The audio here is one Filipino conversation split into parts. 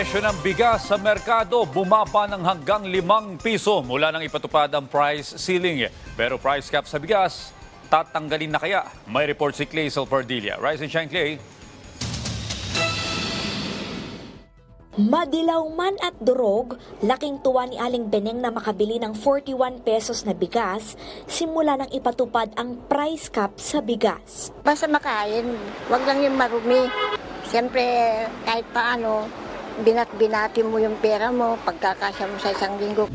Presyo ng bigas sa merkado bumaba ng hanggang 5 piso mula nang ipatupad ang price ceiling. Pero price cap sa bigas, tatanggalin na kaya? May report si Clay Salpardilla. Rise and shine, Clay. Madilaw man at durog, laking tuwa ni Aling Beneng na makabili ng 41 pesos na bigas simula nang ipatupad ang price cap sa bigas. Basta makain, wag lang yung marumi. Siyempre, kahit paano, binat-binati mo yung pera mo, pagkakasya mo sa isang linggo.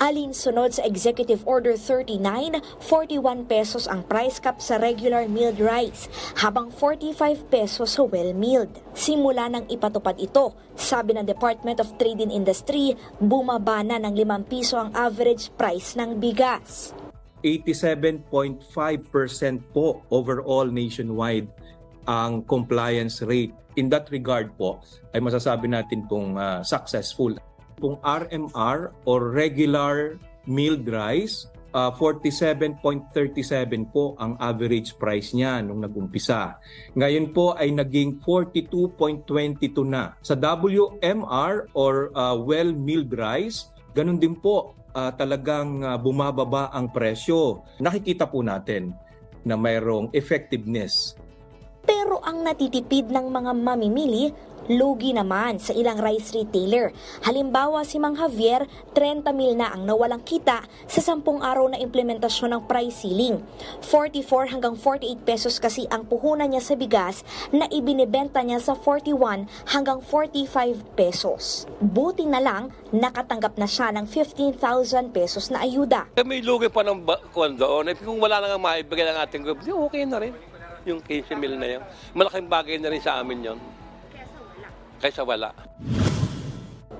Alinsunod sa Executive Order 39, 41 pesos ang price cap sa regular milled rice, habang 45 pesos sa well-milled. Simula nang ipatupad ito, sabi ng Department of Trade and Industry, bumaba na ng 5 piso ang average price ng bigas. 87.5% po overall nationwide ang compliance rate. In that regard po, ay masasabi natin pong ah, successful. Kung RMR or regular milled rice, ah, 47.37 po ang average price niya nung nag-umpisa. Ngayon po ay naging 42.22 na. Sa WMR or ah, well-milled rice, ganun din po ah, talagang ah, bumababa ang presyo. Nakikita po natin na mayroong effectiveness Pero ang natitipid ng mga mamimili, lugi naman sa ilang rice retailer. Halimbawa si Mang Javier, 30 mil na ang nawalang kita sa 10 araw na implementasyon ng price ceiling. 44 hanggang 48 pesos kasi ang puhunan niya sa bigas na ibinebenta niya sa 41 hanggang 45 pesos. Buti na lang, nakatanggap na siya ng 15,000 pesos na ayuda. Eh, may lugi pa ng kwan doon. Eh, kung wala na nga maibigay ng ating gobyerno, okay na rin. Yung 15 mil na yun. Malaking bagay na rin sa amin yon. Kaysa wala.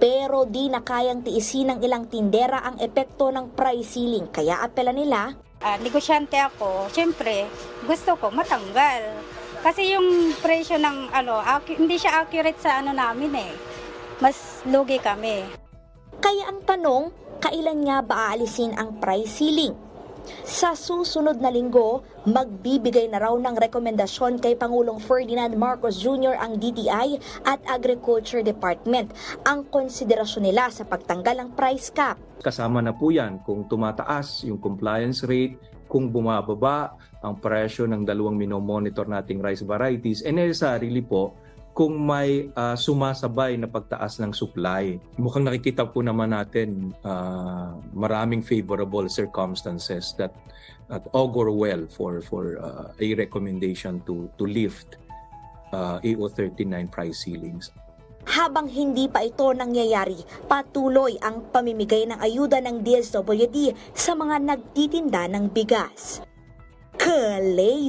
Pero di na kayang tiisin ng ilang tindera ang epekto ng price ceiling kaya apela nila Ah, negosyante ako, syempre, gusto ko matanggal. Kasi yung presyo ng ano, acu- hindi siya accurate sa ano namin eh. Mas lugi kami. Kaya ang tanong, kailan nga ba aalisin ang price ceiling? Sa susunod na linggo, magbibigay na raw ng rekomendasyon kay Pangulong Ferdinand Marcos Jr. ang DTI at Agriculture Department ang konsiderasyon nila sa pagtanggal ng price cap. kasama na po yan kung tumataas yung compliance rate, kung bumababa ang presyo ng dalawang minomonitor nating rice varieties, and necessarily po kung may ah, sumasabay na pagtaas ng supply. Mukhang nakikita po naman natin ah, maraming favorable circumstances that that augur well for for ah, a recommendation to to lift ah, AO39 price ceilings. Habang hindi pa ito nangyayari, patuloy ang pamimigay ng ayuda ng DSWD sa mga nagtitinda ng bigas. Kalay